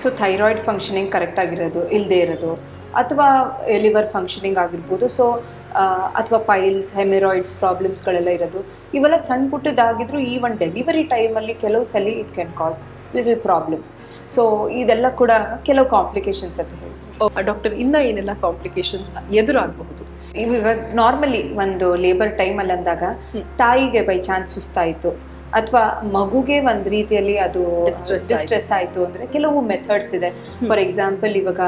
ಸೊ ಥೈರಾಯ್ಡ್ ಫಂಕ್ಷನಿಂಗ್ ಕರೆಕ್ಟಾಗಿರೋದು ಇಲ್ಲದೆ ಇರೋದು ಅಥವಾ ಲಿವರ್ ಫಂಕ್ಷನಿಂಗ್ ಆಗಿರ್ಬೋದು. ಸೊ ಅಥವಾ ಪೈಲ್ಸ್ ಹೆಮಿರಾಯ್ಡ್ಸ್ ಪ್ರಾಬ್ಲಮ್ಸ್ಗಳೆಲ್ಲ ಇರೋದು. ಇವೆಲ್ಲ ಸಣ್ಣ ಪುಟ್ಟದಾಗಿದ್ರು ಈ ಒಂದು ಡೆಲಿವರಿ ಟೈಮಲ್ಲಿ ಕೆಲವು ಸಲ it can cause little problems so ಇದೆಲ್ಲ ಕೂಡ ಕೆಲವು ಕಾಂಪ್ಲಿಕೇಶನ್ಸ್ ಅಂತ ಹೇಳಿ
ಡಾಕ್ಟರ್ ಇನ್ನ ಏನೆಲ್ಲ ಕಾಂಪ್ಲಿಕೇಶನ್ಸ್ ಎದುರಾಗಬಹುದು?
ಇವಾಗ ನಾರ್ಮಲಿ ಒಂದು ಲೇಬರ್ ಟೈಮಲ್ಲಿ ಅಂದಾಗ ತಾಯಿಗೆ ಬೈ ಚಾನ್ಸ್ ಸುಸ್ತಾಯಿತು. ಅಥವಾ ಮಗುಗೆ ಒಂದು ರೀತಿಯಲ್ಲಿ ಅದು ಡಿಸ್ಟ್ರೆಸ್ ಆಯಿತು. ಅಂದರೆ ಕೆಲವು ಮೆಥಡ್ಸ್ ಇದೆ. ಫಾರ್ ಎಕ್ಸಾಂಪಲ್ ಇವಾಗ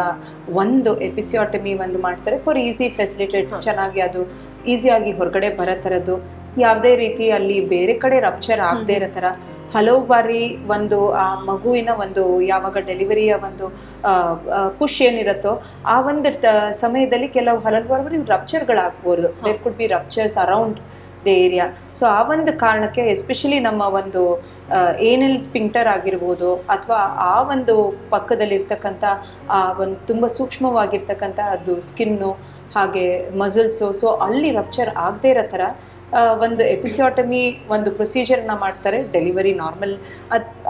ಒಂದು ಎಪಿಸಿಯೋಟಮಿ ಒಂದು ಮಾಡ್ತಾರೆ. ಫಾರ್ ಈಸಿ ಫೆಸಿಲಿಟೇಟ್ ಚೆನ್ನಾಗಿ ಅದು ಈಸಿಯಾಗಿ ಹೊರಗಡೆ ಬರೋ ಥರದ್ದು ಯಾವುದೇ ರೀತಿ ಅಲ್ಲಿ ಬೇರೆ ಕಡೆ ರಪ್ಚರ್ ಆಗದೇ ಇರೋ ಥರ ಹಲವು ಬಾರಿ ಒಂದು ಆ ಮಗುವಿನ ಒಂದು ಯಾವಾಗ ಡೆಲಿವರಿಯ ಒಂದು ಪುಷ್ ಏನಿರುತ್ತೋ ಆ ಒಂದು ಸಮಯದಲ್ಲಿ ಕೆಲವು ಹಲವು ಬಾರಿ ರಪ್ಚರ್ಗಳಾಗ್ಬೋದು there could be ruptures around the area. So ಆ ಒಂದು ಕಾರಣಕ್ಕೆ ಎಸ್ಪೆಷಲಿ ನಮ್ಮ ಒಂದು ಏನೆಲ್ ಸ್ಪಿಂಕ್ಟರ್ ಆಗಿರ್ಬೋದು ಅಥವಾ ಆ ಒಂದು ಪಕ್ಕದಲ್ಲಿರ್ತಕ್ಕಂಥ, ಆ ಒಂದು ತುಂಬ ಸೂಕ್ಷ್ಮವಾಗಿರ್ತಕ್ಕಂಥ ಅದು ಸ್ಕಿನ್ನು ಹಾಗೆ ಮಸಲ್ಸು ಸೊ ಅಲ್ಲಿ ರಪ್ಚರ್ ಆಗದೇ ಇರೋ ಥರ ಒಂದು ಎಪಿಸಿಯೋಟಮಿ ಒಂದು ಪ್ರೊಸೀಜರ್ನ ಮಾಡ್ತಾರೆ ಡೆಲಿವರಿ ನಾರ್ಮಲ್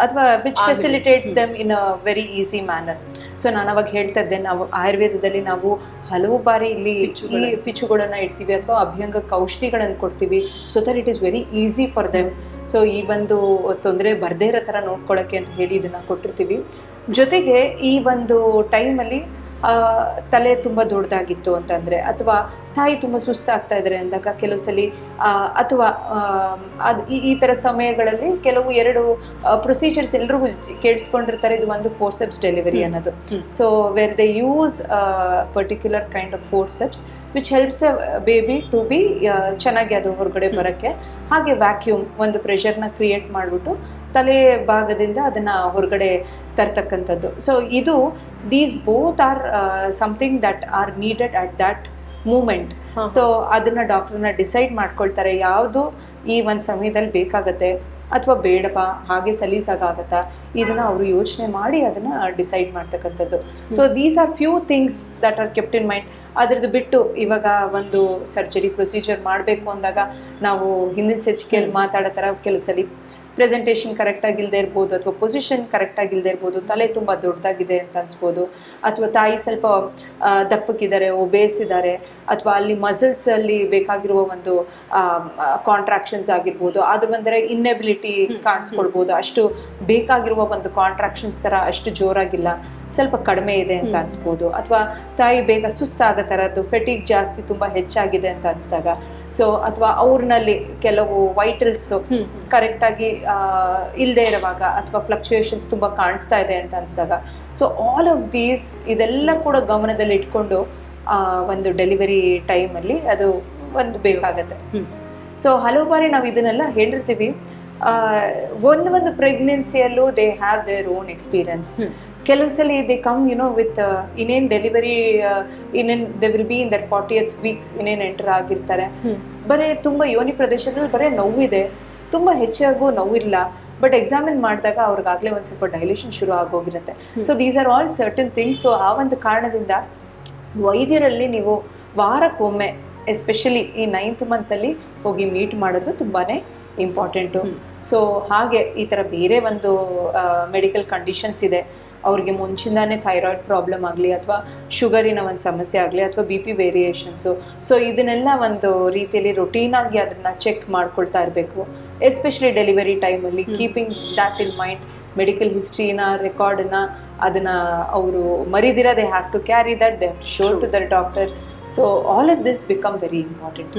ಅಥವಾ which facilitates them in a very easy manner so ನಾನು ಅವಾಗ ಹೇಳ್ತಾ ಇದ್ದೆ ನಾವು ಆಯುರ್ವೇದದಲ್ಲಿ ನಾವು ಹಲವು ಬಾರಿ ಇಲ್ಲಿ ಈ ಪಿಚುಗಳನ್ನು ಇಡ್ತೀವಿ ಅಥವಾ ಅಭ್ಯಂಗಕ್ಕೆ ಔಷಧಿಗಳನ್ನು ಕೊಡ್ತೀವಿ so that it is very easy for them so ಈ ಒಂದು ತೊಂದರೆ ಬರದೇ ಇರೋ ಥರ ನೋಡ್ಕೊಳ್ಳೋಕ್ಕೆ ಅಂತ ಹೇಳಿ ಇದನ್ನು ಕೊಟ್ಟಿರ್ತೀವಿ. ಜೊತೆಗೆ ಈ ಒಂದು ಟೈಮಲ್ಲಿ ತಲೆ ತುಂಬ ದೊಡ್ಡದಾಗಿತ್ತು ಅಂತಂದರೆ ಅಥವಾ ತಾಯಿ ತುಂಬ ಸುಸ್ತಾಗ್ತಾ ಇದ್ದಾರೆ ಅಂದಾಗ ಕೆಲವು ಸಲ ಅಥವಾ ಅದು ಈ ಈ ಥರ ಸಮಯಗಳಲ್ಲಿ ಕೆಲವು ಎರಡು ಪ್ರೊಸೀಜರ್ಸ್ ಎಲ್ರಿಗೂ ಕೇಳಿಸ್ಕೊಂಡಿರ್ತಾರೆ ಇದು ಒಂದು ಫೋರ್ಸೆಪ್ಸ್ ಡೆಲಿವರಿ ಅನ್ನೋದು. So where they use particular kind of forceps which helps the baby to be ಚೆನ್ನಾಗಿ ಅದು ಹೊರಗಡೆ ಬರೋಕ್ಕೆ. ಹಾಗೆ ವ್ಯಾಕ್ಯೂಮ್ ಒಂದು ಪ್ರೆಷರ್ನ ಕ್ರಿಯೇಟ್ ಮಾಡಿಬಿಟ್ಟು ತಲೆ ಭಾಗದಿಂದ ಅದನ್ನು ಹೊರಗಡೆ ತರ್ತಕ್ಕಂಥದ್ದು. ಸೊ ಇದು these both are something that are needed at that moment so ಅದನ್ನ ಡಾಕ್ಟರ್ನ ಡಿಸೈಡ್ ಮಾಡ್ಕೊಳ್ತಾರೆ ಯಾವುದು ಈ ಒಂದು ಸಮಯದಲ್ಲಿ ಬೇಕಾಗತ್ತೆ ಅಥವಾ ಬೇಡವಾ ಹಾಗೆ ಸಲೀಸಾಗತ್ತಾ ಇದನ್ನ ಅವರು ಯೋಚನೆ ಮಾಡಿ ಅದನ್ನ ಡಿಸೈಡ್ ಮಾಡ್ತಕ್ಕಂಥದ್ದು. So these are few things that are kept in mind ಅದ್ರದ್ದು ಬಿಟ್ಟು ಇವಾಗ ಒಂದು ಸರ್ಜರಿ ಪ್ರೊಸೀಜರ್ ಮಾಡಬೇಕು ಅಂದಾಗ ನಾವು ಹಿಂದಿನ ಸಚಿಕೆಯಲ್ಲಿ ಮಾತಾಡೋ ಥರ ಕೆಲವು ಸಲ ಪ್ರೆಸೆಂಟೇಷನ್ ಕರೆಕ್ಟಾಗಿಲ್ಲದೆ ಇರ್ಬೋದು ಅಥವಾ ಪೊಸಿಷನ್ ಕರೆಕ್ಟಾಗಿಲ್ಲದೆ ಇರ್ಬೋದು ತಲೆ ತುಂಬ ದೊಡ್ಡದಾಗಿದೆ ಅಂತ ಅನ್ಸ್ಬೋದು. ಅಥವಾ ತಾಯಿ ಸ್ವಲ್ಪ ದಪ್ಪಕ್ಕಿದ್ದಾರೆ ಒಬೇಸಿದ್ದಾರೆ ಅಥವಾ ಅಲ್ಲಿ ಮಸಲ್ಸಲ್ಲಿ ಬೇಕಾಗಿರುವ ಒಂದು ಕಾಂಟ್ರಾಕ್ಷನ್ಸ್ ಆಗಿರ್ಬೋದು. ಅದು ಬಂದರೆ ಇನ್ನೆಬಿಲಿಟಿ ಕಾಣಿಸ್ಕೊಳ್ಬೋದು. ಅಷ್ಟು ಬೇಕಾಗಿರುವ ಒಂದು ಕಾಂಟ್ರಾಕ್ಷನ್ಸ್ ಥರ ಅಷ್ಟು ಜೋರಾಗಿಲ್ಲ. ಸ್ವಲ್ಪ ಕಡಿಮೆ ಇದೆ ಅಂತ ಅನ್ಸ್ಬೋದು. ಅಥವಾ ತಾಯಿ ಬೇಗ ಸುಸ್ತಾಗೋ ಥರದ್ದು ಫೆಟಿಗ್ ಜಾಸ್ತಿ ತುಂಬ ಹೆಚ್ಚಾಗಿದೆ ಅಂತ ಅನಿಸಿದಾಗ ಸೊ ಅಥವಾ ಅವ್ರನಲ್ಲಿ ಕೆಲವು ವೈಟಲ್ಸು ಕರೆಕ್ಟಾಗಿ ಇಲ್ಲದೆ ಇರುವಾಗ ಅಥವಾ ಫ್ಲಕ್ಚುಯೇಷನ್ಸ್ ತುಂಬ ಕಾಣಿಸ್ತಾ ಇದೆ ಅಂತ ಅನ್ಸಿದಾಗ. ಸೊ ಆಲ್ ಆಫ್ ದೀಸ್ ಇದೆಲ್ಲ ಕೂಡ ಗಮನದಲ್ಲಿ ಇಟ್ಕೊಂಡು ಒಂದು ಡೆಲಿವರಿ ಟೈಮಲ್ಲಿ ಅದು ಒಂದು ಬೇಕಾಗತ್ತೆ. ಸೊ ಹಲವು ಬಾರಿ ನಾವು ಇದನ್ನೆಲ್ಲ ಹೇಳಿರ್ತೀವಿ ಒಂದು ಒಂದು ಪ್ರೆಗ್ನೆನ್ಸಿಯಲ್ಲೂ they have their own experience ಕೆಲವು ಸಲ they come you know with ಇನ್ನೇನು ಡೆಲಿವರಿ ಇನ್ನೇನು they will be in that fortieth week ಇನ್ನೇನು ಎಂಟರ್ ಆಗಿರ್ತಾರೆ. ಬರೀ ತುಂಬ ಯೋನಿ ಪ್ರದೇಶದಲ್ಲಿ ಬರೀ ನೋವಿದೆ. ತುಂಬ ಹೆಚ್ಚಾಗೂ ನೋವಿಲ್ಲ. ಬಟ್ ಎಕ್ಸಾಮಿನ್ ಮಾಡಿದಾಗ ಅವ್ರಿಗಾಗಲೇ ಒಂದು ಸ್ವಲ್ಪ ಡೈಲೇಷನ್ ಶುರು ಆಗೋಗಿರುತ್ತೆ. So these are all certain things so ಆ ಒಂದು ಕಾರಣದಿಂದ ವೈದ್ಯರಲ್ಲಿ ನೀವು ವಾರಕ್ಕೊಮ್ಮೆ ಎಸ್ಪೆಷಲಿ ಈ ನೈನ್ತ್ ಮಂತಲ್ಲಿ ಹೋಗಿ ಮೀಟ್ ಮಾಡೋದು ತುಂಬಾ ಇಂಪಾರ್ಟೆಂಟು ಸೊ ಹಾಗೆ ಈ ಥರ ಬೇರೆ ಒಂದು ಮೆಡಿಕಲ್ ಕಂಡೀಷನ್ಸ್ ಇದೆ. ಅವ್ರಿಗೆ ಮುಂಚಿಂದಾನೇ ಥೈರಾಯ್ಡ್ ಪ್ರಾಬ್ಲಮ್ ಆಗಲಿ ಅಥವಾ ಶುಗರಿನ ಒಂದು ಸಮಸ್ಯೆ ಆಗಲಿ ಅಥವಾ ಬಿ ಪಿ ವೇರಿಯೇಷನ್ಸು ಸೊ ಇದನ್ನೆಲ್ಲ ಒಂದು ರೀತಿಯಲ್ಲಿ ರೊಟೀನಾಗಿ ಅದನ್ನು ಚೆಕ್ ಮಾಡ್ಕೊಳ್ತಾ ಇರಬೇಕು. ಎಸ್ಪೆಷಲಿ ಡೆಲಿವರಿ ಟೈಮಲ್ಲಿ keeping that in mind medical ಹಿಸ್ಟ್ರಿನ ರೆಕಾರ್ಡನ್ನ ಅದನ್ನು ಅವರು ಮರಿದಿರ they have to carry that they have to show to their doctor so all of this become very important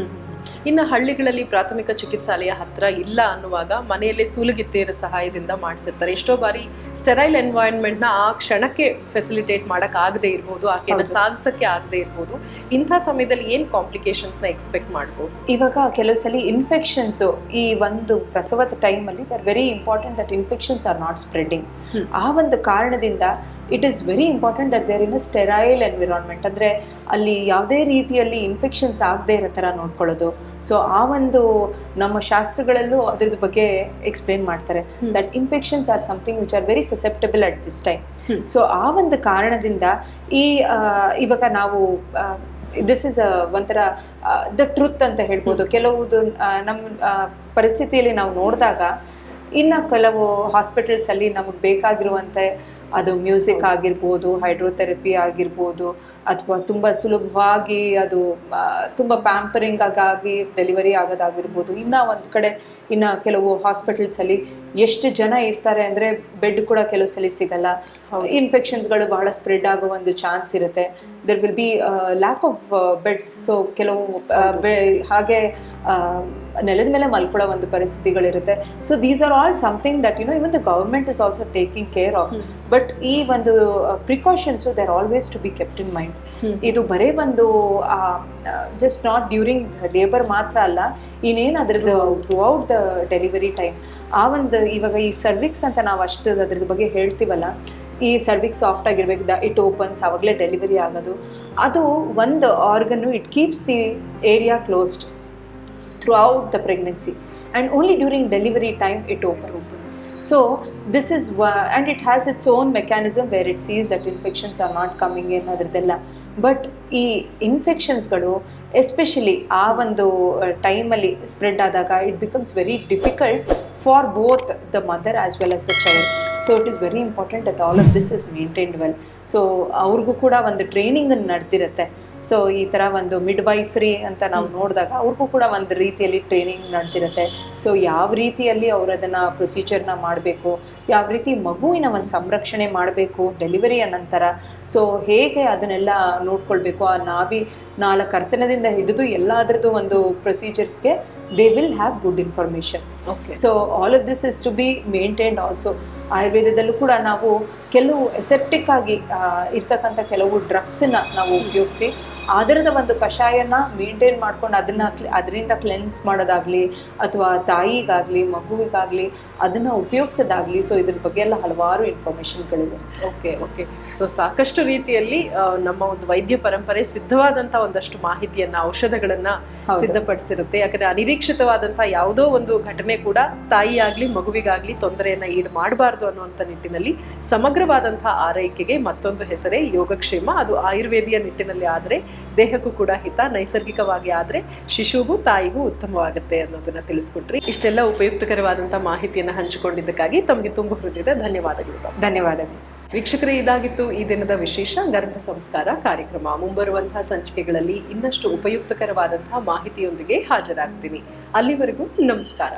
ಇನ್ನು ಹಳ್ಳಿಗಳಲ್ಲಿ ಪ್ರಾಥಮಿಕ ಚಿಕಿತ್ಸಾಲಯ ಹತ್ತಿರ ಇಲ್ಲ ಅನ್ನುವಾಗ ಮನೆಯಲ್ಲೇ ಸೂಲಗಿತ್ತೆಯರ ಸಹಾಯದಿಂದ ಮಾಡಿಸಿರ್ತಾರೆ. ಎಷ್ಟೋ ಬಾರಿ ಸ್ಟೆರೈಲ್ ಎನ್ವೈರನ್ಮೆಂಟ್ನ ಆ ಕ್ಷಣಕ್ಕೆ ಫೆಸಿಲಿಟೇಟ್ ಮಾಡೋಕೆ ಆಗದೆ ಇರ್ಬೋದು ಆಕೆನ ಸಾಗಿಸೋಕ್ಕೆ ಆಗದೆ ಇರ್ಬೋದು. ಇಂಥ ಸಮಯದಲ್ಲಿ ಏನು ಕಾಂಪ್ಲಿಕೇಶನ್ಸ್ನ ಎಕ್ಸ್ಪೆಕ್ಟ್ ಮಾಡ್ಬೋದು?
ಇವಾಗ ಕೆಲವು ಸಲ ಇನ್ಫೆಕ್ಷನ್ಸು ಈ ಒಂದು ಪ್ರಸವದ ಟೈಮಲ್ಲಿ there very important that infections are not
spreading
ಆ ಒಂದು ಕಾರಣದಿಂದ it is very important that there in a sterile environment ಅಂದರೆ ಅಲ್ಲಿ ಯಾವುದೇ ರೀತಿಯಲ್ಲಿ ಇನ್ಫೆಕ್ಷನ್ಸ್ ಆಗದೇ ಇರೋ ಥರ ನೋಡ್ಕೊಳ್ಳೋದು. ಸೊ ಆ ಒಂದು ನಮ್ಮ ಶಾಸ್ತ್ರಗಳಲ್ಲೂ ಅದ್ರದ್ದು ಬಗ್ಗೆ ಎಕ್ಸ್ಪ್ಲೇನ್ ಮಾಡ್ತಾರೆ. That infections are something which are very susceptible at this
time.
So ಆ ಒಂದು ಕಾರಣದಿಂದ ಈ ಇವಾಗ ನಾವು ದಿಸ್ ಇಸ್ ಒಂಥರ ದ ಟ್ರುತ್ ಅಂತ ಹೇಳ್ಬೋದು. ಕೆಲವುದು ನಮ್ಮ ಪರಿಸ್ಥಿತಿಯಲ್ಲಿ ನಾವು ನೋಡಿದಾಗ ಇನ್ನು ಕೆಲವು ಹಾಸ್ಪಿಟಲ್ಸಲ್ಲಿ ನಮಗೆ ಬೇಕಾಗಿರುವಂತೆ ಅದು ಮ್ಯೂಸಿಕ್ ಆಗಿರ್ಬೋದು ಹೈಡ್ರೋಥೆರಪಿ ಆಗಿರ್ಬೋದು ಅಥವಾ ತುಂಬ ಸುಲಭವಾಗಿ ಅದು ತುಂಬ ಪ್ಯಾಂಪರಿಂಗ್ ಆಗಿ ಡೆಲಿವರಿ ಆಗೋದಾಗಿರ್ಬೋದು. ಇನ್ನು ಒಂದು ಕಡೆ ಇನ್ನು ಕೆಲವು ಹಾಸ್ಪಿಟಲ್ಸಲ್ಲಿ ಎಷ್ಟು ಜನ ಇರ್ತಾರೆ ಅಂದರೆ ಬೆಡ್ ಕೂಡ ಕೆಲವು ಸಲ ಸಿಗಲ್ಲ. ಇನ್ಫೆಕ್ಷನ್ಸ್ಗಳು ಬಹಳ ಸ್ಪ್ರೆಡ್ ಆಗೋ ಒಂದು ಚಾನ್ಸ್ ಇರುತ್ತೆ. There will be lack of beds so ಕೆಲವು ಹಾಗೆ ನೆಲದ ಮೇಲೆ ಮಲ್ಕೊಳ್ಳೋ ಒಂದು ಪರಿಸ್ಥಿತಿಗಳಿರುತ್ತೆ. So these are all something that you know even the government is also taking care of but ಈ ಒಂದು precautions there always to be kept in mind ಇದು ಬರೇ ಒಂದು ಜಸ್ಟ್ ನಾಟ್ ಡ್ಯೂರಿಂಗ್ ಲೇಬರ್ ಮಾತ್ರ ಅಲ್ಲ ಇನ್ನೇನು ಅದ್ರದ್ದು throughout the delivery time ಆ ಒಂದು ಇವಾಗ ಈ ಸರ್ವಿಕ್ಸ್ ಅಂತ ನಾವು ಅಷ್ಟು ಅದ್ರದ್ದು ಬಗ್ಗೆ ಹೇಳ್ತೀವಲ್ಲ ಈ ಸರ್ವಿಕ್ಸ್ ಸಾಫ್ಟ್ ಆಗಿರ್ಬೇಕು ದ ಇಟ್ ಓಪನ್ಸ್ ಆವಾಗಲೇ ಡೆಲಿವರಿ ಆಗೋದು. ಅದು ಒಂದು ಆರ್ಗನ್ನು it keeps the area closed throughout the pregnancy and only during delivery time it opens so this is and it has its own mechanism where it sees that infections are not coming in ಅದ್ರದ್ದೆಲ್ಲ but ಈ ಇನ್ಫೆಕ್ಷನ್ಸ್ಗಳು especially ಆ ಒಂದು ಟೈಮಲ್ಲಿ spread ಆದಾಗ it becomes very difficult for both the mother as well as the child so it is very important that all of this is maintained well so ಅವ್ರಿಗೂ ಕೂಡ ಒಂದು ಟ್ರೈನಿಂಗನ್ನು ನಡೆದಿರುತ್ತೆ. ಸೊ ಈ ಥರ ಒಂದು ಮಿಡ್ ವೈಫ್ರಿ ಅಂತ ನಾವು ನೋಡಿದಾಗ ಅವ್ರಿಗೂ ಕೂಡ ಒಂದು ರೀತಿಯಲ್ಲಿ ಟ್ರೈನಿಂಗ್ ನಡೆದಿರುತ್ತೆ ಸೊ ಯಾವ ರೀತಿಯಲ್ಲಿ ಅವರು ಅದನ್ನು ಪ್ರೊಸೀಜರ್ನ ಮಾಡಬೇಕು ಯಾವ ರೀತಿ ಮಗುವಿನ ಒಂದು ಸಂರಕ್ಷಣೆ ಮಾಡಬೇಕು ಡೆಲಿವರಿಯ ನಂತರ. ಸೊ ಹೇಗೆ ಅದನ್ನೆಲ್ಲ ನೋಡ್ಕೊಳ್ಬೇಕು ಆ ನಾವಿ ನಾಲ್ಕು ಕರ್ತನದಿಂದ ಹಿಡಿದು ಎಲ್ಲದರದ್ದು ಒಂದು ಪ್ರೊಸೀಜರ್ಸ್ಗೆ they will have good information
okay
so all of this is to be maintained also ಆಯುರ್ವೇದದಲ್ಲೂ ಕೂಡ ನಾವು ಕೆಲವು ಎಸೆಪ್ಟಿಕ್ ಆಗಿ ಇರ್ತಕ್ಕಂಥ ಕೆಲವು ಡ್ರಗ್ಸನ್ನ ನಾವು ಉಪಯೋಗಿಸಿ ಅದರದ ಒಂದು ಕಷಾಯನ ಮೇಂಟೈನ್ ಮಾಡ್ಕೊಂಡು ಅದನ್ನ ಅದರಿಂದ ಕ್ಲೆನ್ಸ್ ಮಾಡೋದಾಗ್ಲಿ ಅಥವಾ ತಾಯಿಗಾಗ್ಲಿ ಮಗುವಿಗಾಗ್ಲಿ ಅದನ್ನ ಉಪಯೋಗಿಸೋದಾಗ್ಲಿ ಸೊ ಇದ್ರ ಬಗ್ಗೆ ಎಲ್ಲ ಹಲವಾರು ಇನ್ಫಾರ್ಮೇಷನ್ಗಳಿವೆ
ಓಕೆ ಓಕೆ ಸೊ ಸಾಕಷ್ಟು ರೀತಿಯಲ್ಲಿ ನಮ್ಮ ಒಂದು ವೈದ್ಯ ಪರಂಪರೆ ಸಿದ್ಧವಾದಂತ ಒಂದಷ್ಟು ಮಾಹಿತಿಯನ್ನ ಔಷಧಗಳನ್ನ. ಸಿದ್ಧಪಡಿಸಿರುತ್ತೆ. ಯಾಕಂದ್ರೆ ಅನಿರೀಕ್ಷಿತವಾದಂತ ಯಾವುದೋ ಒಂದು ಘಟನೆ ಕೂಡ ತಾಯಿಯಾಗ್ಲಿ ಮಗುವಿಗಾಗ್ಲಿ ತೊಂದರೆಯನ್ನ ಈಡು ಮಾಡಬಾರ್ದು ಅನ್ನುವಂಥ ನಿಟ್ಟಿನಲ್ಲಿ ಸಮಗ್ರವಾದಂತಹ ಆರೈಕೆಗೆ ಮತ್ತೊಂದು ಹೆಸರೇ ಯೋಗಕ್ಷೇಮ. ಅದು ಆಯುರ್ವೇದಿಯ ನಿಟ್ಟಿನಲ್ಲಿ ಆದ್ರೆ ದೇಹಕ್ಕೂ ಕೂಡ ಹಿತ ನೈಸರ್ಗಿಕವಾಗಿ ಆದರೆ ಶಿಶುಗೂ ತಾಯಿಗೂ ಉತ್ತಮವಾಗುತ್ತೆ ಅನ್ನೋದನ್ನ ತಿಳಿಸ್ಕೊಟ್ರಿ. ಇಷ್ಟೆಲ್ಲ ಉಪಯುಕ್ತಕರವಾದಂಥ ಮಾಹಿತಿಯನ್ನು ಹಂಚಿಕೊಂಡಿದ್ದಕ್ಕಾಗಿ ತಮಗೆ ತುಂಬ ಹೃದಯದ ಧನ್ಯವಾದಗಳು.
ಧನ್ಯವಾದಗಳು.
ವೀಕ್ಷಕರೇ ಇದಾಗಿತ್ತು ಈ ದಿನದ ವಿಶೇಷ ಗರ್ಭ ಸಂಸ್ಕಾರ ಕಾರ್ಯಕ್ರಮ. ಮುಂಬರುವಂತಹ ಸಂಚಿಕೆಗಳಲ್ಲಿ ಇನ್ನಷ್ಟು ಉಪಯುಕ್ತಕರವಾದಂತಹ ಮಾಹಿತಿಯೊಂದಿಗೆ ಹಾಜರಾಗ್ತೀನಿ. ಅಲ್ಲಿವರೆಗೂ ನಮಸ್ಕಾರ.